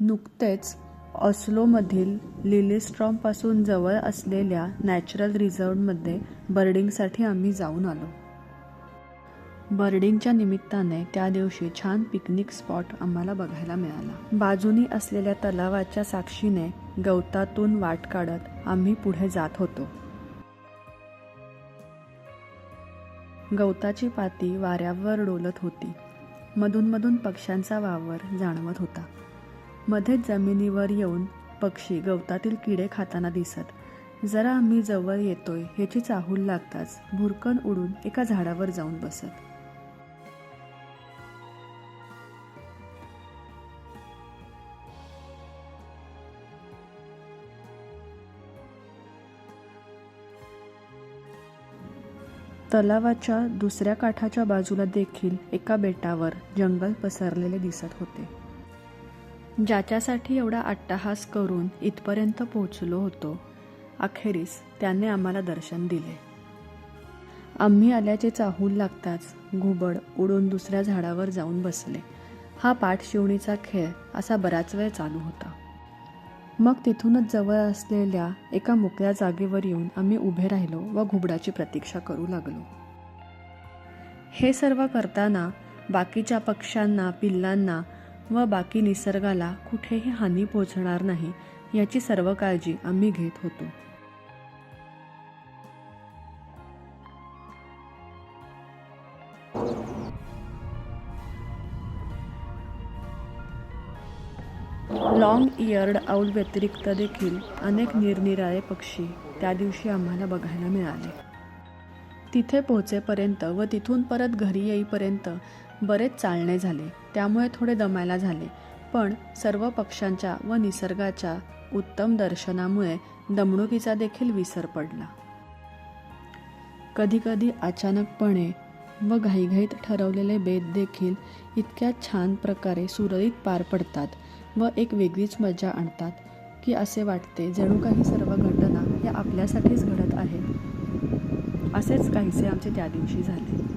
नुकतेच ऑस्लोमधील लिलीस्ट्रॉमपासून जवळ असलेल्या नॅचरल रिझॉर्टमध्ये बर्डिंगसाठी आम्ही जाऊन आलो. बर्डिंगच्या निमित्ताने त्या दिवशी छान पिकनिक स्पॉट आम्हाला बघायला मिळाला. बाजूनी असलेल्या तलावाच्या साक्षीने गवतातून वाट काढत आम्ही पुढे जात होतो. गवताची पाती वाऱ्यावर डोलत होती. मधूनमधून पक्ष्यांचा वावर जाणवत होता. मध्येच जमिनीवर येऊन पक्षी गवतातील किडे खाताना दिसत. जरा आम्ही जवळ येतोय ह्याची चाहूल लागताच भुरकन उडून एका झाडावर जाऊन बसत. तलावाच्या दुसऱ्या काठाच्या बाजूला देखील एका बेटावर जंगल पसरलेले दिसत होते. ज्याच्यासाठी एवढा अट्टहास करून इथपर्यंत पोहोचलो होतो. अखेरीस त्याने आम्हाला दर्शन दिले. आम्ही आल्याचे चाहूल लागताच घुबड उडून दुसऱ्या झाडावर जाऊन बसले. हा पाठशिवणीचा खेळ असा बराच वेळ चालू होता. मग तिथूनच जवळ असलेल्या एका मोकळ्या जागेवर येऊन आम्ही उभे राहिलो व घुबडाची प्रतीक्षा करू लागलो. हे सर्व करताना बाकीच्या पक्ष्यांना पिल्लांना व बाकी निसर्गाला कुठेही हानी पोहोचणार नाही याची सर्व काळजी आम्ही घेत होतो. लॉंग इयर्ड आऊल व्यतिरिक्त देखील अनेक निरनिराळे पक्षी त्या दिवशी आम्हाला बघायला मिळाले. तिथे पोहोचेपर्यंत व तिथून परत घरी येईपर्यंत बरेच चालणे झाले. त्यामुळे थोडे दमायला झाले. पण सर्व पक्ष्यांच्या व निसर्गाच्या उत्तम दर्शनामुळे दमणुकीचा देखील विसर पडला. कधीकधी अचानकपणे व घाईघाईत ठरवलेले बेत देखील इतक्या छान प्रकारे सुरळीत पार पडतात व एक वेगळीच मजा आणतात की असे वाटते जणू काही सर्व घटना या आपल्यासाठीच घडत आहेत. असेच काहीसे आमचे त्या दिवशी झाले.